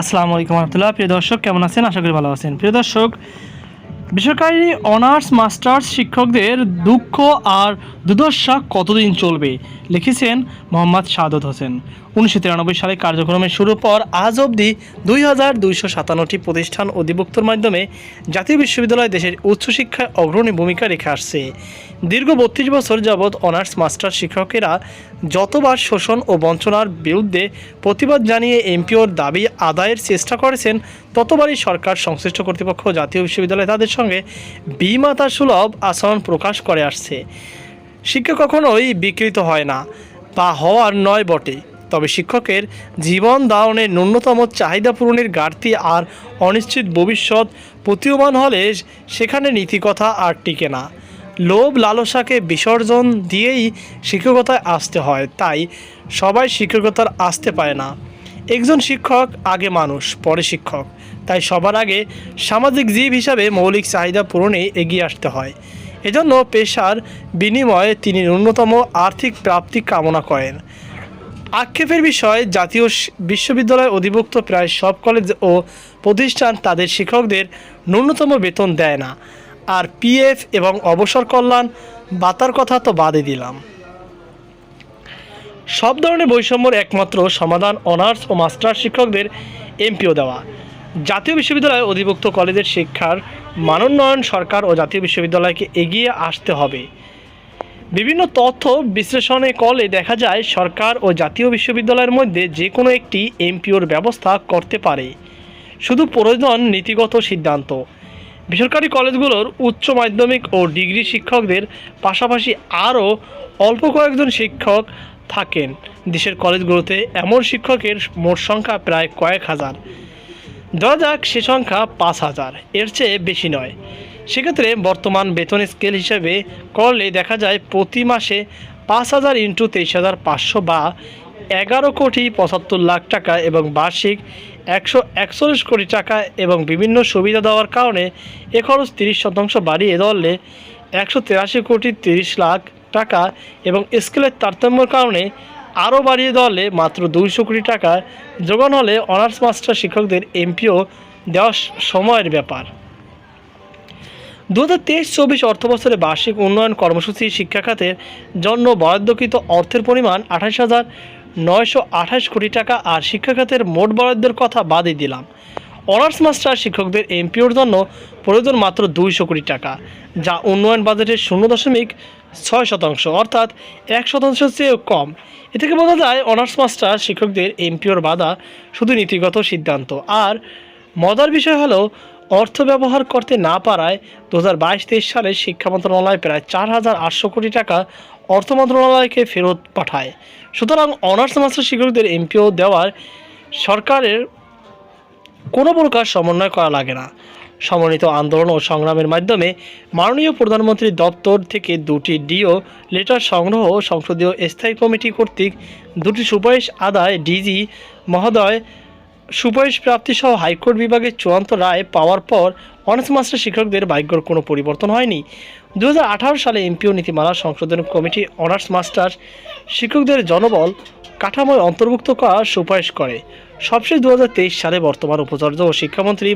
আসসালামু আলাইকুম রহমতুল্লাহ। প্রিয় দর্শক, কেমন আছেন? আশা করি ভালো আছেন। প্রিয় দর্শক, বেসরকারি অনার্স, মাস্টার্স শিক্ষকদের দুঃখ আর দুর্দশা কতদিন চলবে? লিখেছেন মোহাম্মদ সাদত হোসেন। উনিশশো তিরানব্বই সালে কার্যক্রমের শুরুর পর আজ অবধি দুই হাজার দুইশো সাতান্নটি প্রতিষ্ঠান অধিভুক্তর মাধ্যমে জাতীয় বিশ্ববিদ্যালয় দেশের উচ্চশিক্ষায় অগ্রণী ভূমিকা রেখে আসছে। দীর্ঘ বত্রিশ বছর যাবৎ অনার্স মাস্টার শিক্ষকেরা যতবার শোষণ ও বঞ্চনার বিরুদ্ধে প্রতিবাদ জানিয়ে এমপিওর দাবি আদায়ের চেষ্টা করেছেন, ততবারই সরকার সংশ্লিষ্ট কর্তৃপক্ষ জাতীয় বিশ্ববিদ্যালয় তাদের সঙ্গে বিমাতা সুলভ আচরণ প্রকাশ করে আসছে। শিক্ষা কখনোই বিকৃত হয় না বা হওয়ার নয় বটে তবে শিক্ষকের জীবন দাওনের ন্যূনতম চাহিদা পূরণের ঘাটতি আর অনিশ্চিত ভবিষ্যৎ প্রতীয়মান হলে সেখানে নীতিকথা আর টিকে না। লোভ লালসাকে বিসর্জন দিয়েই শিক্ষকতায় আসতে হয়, তাই সবাই শিক্ষকতার আসতে পারে না। একজন শিক্ষক আগে মানুষ, পরে শিক্ষক। তাই সবার আগে সামাজিক জীব হিসাবে মৌলিক চাহিদা পূরণে এগিয়ে আসতে হয়। এজন্য পেশার বিনিময়ে তিনি ন্যূনতম আর্থিক প্রাপ্তি কামনা করেন। আক্ষেপের বিষয়, জাতীয় বিশ্ববিদ্যালয় অধিভুক্ত প্রায় সব কলেজ ও প্রতিষ্ঠান তাদের শিক্ষকদের ন্যূনতম বেতন দেয় না। আর পিএফ এবং অবসর কল্যাণ বাতার কথা তো বাদে দিলাম। সব ধরনের বৈষম্যর একমাত্র সমাধান অনার্স ও মাস্টার শিক্ষকদের এমপিও দেওয়া। জাতীয় বিশ্ববিদ্যালয় অধিভুক্ত কলেজের শিক্ষার মানোন্নয়ন সরকার ও জাতীয় বিশ্ববিদ্যালয়কে এগিয়ে আসতে হবে। বিভিন্ন তথ্য বিশ্লেষণে কলে দেখা যায়, সরকার ও জাতীয় বিশ্ববিদ্যালয়ের মধ্যে যে কোনো একটি এমপিওর ব্যবস্থা করতে পারে। শুধু প্রয়োজন নীতিগত সিদ্ধান্ত। বেসরকারি কলেজগুলোর উচ্চ মাধ্যমিক ও ডিগ্রি শিক্ষকদের পাশাপাশি আরও অল্প কয়েকজন শিক্ষক থাকেন। দেশের কলেজগুলোতে এমন শিক্ষকের মোট সংখ্যা প্রায় কয়েক হাজার। ধরা যাক, সে সংখ্যা পাঁচ হাজার। এর চেয়ে বেশি নয়। সেক্ষেত্রে বর্তমান বেতন স্কেল হিসেবে করলে দেখা যায় প্রতি মাসে পাঁচ হাজার ইন্টু তেইশ হাজার পাঁচশো বা এগারো কোটি পঁচাত্তর লাখ টাকা এবং বার্ষিক একশো একচল্লিশ কোটি টাকা এবং বিভিন্ন সুবিধা দেওয়ার কারণে এ খরচ তিরিশ শতাংশ বাড়িয়ে ধরলে একশো তিরাশি কোটি তিরিশ লাখ টাকা এবং স্কেলের তারতম্যের কারণে আরও বাড়িয়ে দেওয়ালে মাত্র দুইশো কোটি টাকা যোগান হলে অনার্স মাস্টার শিক্ষকদের এমপিও দেওয়া সময়ের ব্যাপার। দু হাজার তেইশ চব্বিশ অর্থবছরে বার্ষিক উন্নয়ন কর্মসূচি শিক্ষা খাতের জন্য বরাদ্দকৃত অর্থের পরিমাণ আঠাশ হাজার নয়শো আঠাশ কোটি টাকা আর শিক্ষা খাতের মোট বরাদ্দের কথা বাদই দিলাম। অনার্স মাস্টার শিক্ষকদের এমপিওর জন্য প্রয়োজন মাত্র দুইশো কোটি টাকা, যা উন্নয়ন বাজেটের শূন্য দশমিক ছয় শতাংশ, অর্থাৎ এক শতাংশের চেয়েও কম। এ থেকে বোঝা যায়, অনার্স মাস্টার শিক্ষকদের এমপিওর বাধা শুধু নীতিগত সিদ্ধান্ত। আর মজার বিষয় হলো অর্থ ব্যবহার করতে না পারায় দু হাজার বাইশ তেইশ সালে শিক্ষা মন্ত্রণালয় প্রায় চার হাজার আটশো কোটি টাকা অর্থ মন্ত্রণালয়কে ফেরত পাঠায়। সুতরাং অনার্স মাস্টার শিক্ষকদের এমপিও দেওয়ার সরকারের কোনো প্রকার সমন্বয় করা লাগে না। সমন্বিত আন্দোলন ও সংগ্রামের মাধ্যমে মাননীয় প্রধানমন্ত্রীর দপ্তর থেকে দুটি ডিও লেটার সংগ্রহ সংসদীয় স্থায়ী কমিটি কর্তৃক দুটি সুপারিশ আদায় ডিজি মহোদয় সুপারিশ প্রাপ্তিসহ হাইকোর্ট বিভাগের চূড়ান্ত রায় পাওয়ার পর অনার্স মাস্টার শিক্ষকদের ভাগ্যর কোনো পরিবর্তন হয়নি। দু হাজার আঠারো সালে এমপিও নীতিমালা সংশোধন কমিটি অনার্স মাস্টার শিক্ষকদের জনবল কাঠামোয় অন্তর্ভুক্ত করার সুপারিশ করে। সবশেষ দু হাজার তেইশ সালে বর্তমান উপাচার্য ও শিক্ষামন্ত্রী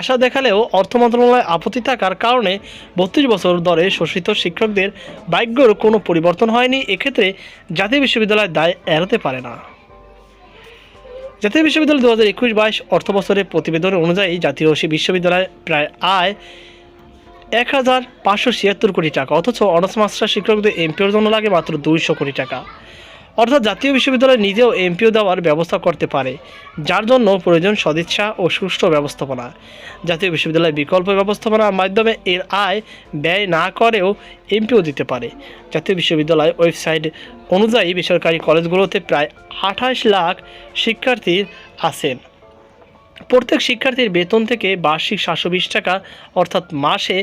আশা দেখালেও অর্থ মন্ত্রণালয়ে আপত্তি থাকার কারণে বত্রিশ বছর ধরে শোষিত শিক্ষকদের ভাগ্যর কোনো পরিবর্তন হয়নি। এক্ষেত্রে জাতীয় বিশ্ববিদ্যালয় দায় এড়াতে পারে না। জাতীয় বিশ্ববিদ্যালয় দু হাজার একুশ বাইশ অর্থ বছরের প্রতিবেদন অনুযায়ী জাতীয় বিশ্ববিদ্যালয় প্রায় আয় এক হাজার পাঁচশো ছিয়াত্তর কোটি টাকা, অথচ অনার্স মাস্টার শিক্ষকদের এমপিওর জন্য লাগে মাত্র দুইশো কোটি টাকা। অর্থাৎ জাতীয় বিশ্ববিদ্যালয় নিজেও এমপিও দেওয়ার ব্যবস্থা করতে পারে, যার জন্য প্রয়োজন সদিচ্ছা ও সুষ্ঠু ব্যবস্থাপনা। জাতীয় বিশ্ববিদ্যালয় বিকল্প ব্যবস্থাপনার মাধ্যমে এর আয় ব্যয় না করেও এমপিও দিতে পারে। জাতীয় বিশ্ববিদ্যালয় ওয়েবসাইট অনুযায়ী বেসরকারি কলেজগুলোতে প্রায় আঠাশ লাখ শিক্ষার্থী আছেন। প্রত্যেক শিক্ষার্থীর বেতন থেকে বার্ষিক সাতশো বিশ টাকা, অর্থাৎ মাসে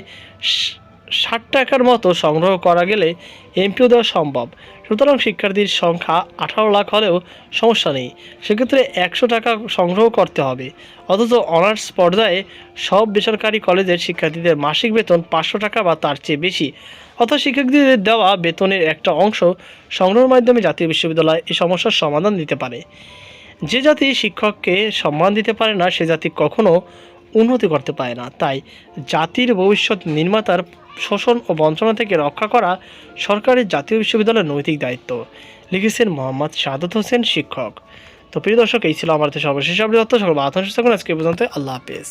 ষাট টাকার মতো সংগ্রহ করা গেলে এমপিও দেওয়া সম্ভব। সুতরাং শিক্ষার্থীর সংখ্যা আঠারো লাখ হলেও সমস্যা নেই। সেক্ষেত্রে একশো টাকা সংগ্রহ করতে হবে। অথচ অনার্স পর্যায়ে সব বেসরকারি কলেজের শিক্ষার্থীদের মাসিক বেতন পাঁচশো টাকা বা তার চেয়ে বেশি। অর্থাৎ শিক্ষার্থীদের দেওয়া বেতনের একটা অংশ সংগ্রহের মাধ্যমে জাতীয় বিশ্ববিদ্যালয় এই সমস্যার সমাধান দিতে পারে। যে জাতি শিক্ষককে সম্মান দিতে পারে না, সে জাতি কখনো উন্নতি করতে পারে না। তাই জাতির ভবিষ্যৎ নির্মাতার শোষণ ও বঞ্চনা থেকে রক্ষা করা সরকারের জাতীয় বিশ্ববিদ্যালয়ের নৈতিক দায়িত্ব, লিখেছেন মোহাম্মদ সাদত হোসেন শিক্ষক। তো প্রিয় দর্শক, এই ছিল আমার সর্বশেষ আপনি তথ্য। সকল আতঙ্ক আজকে পর্যন্ত আল্লাহ হাফেজ।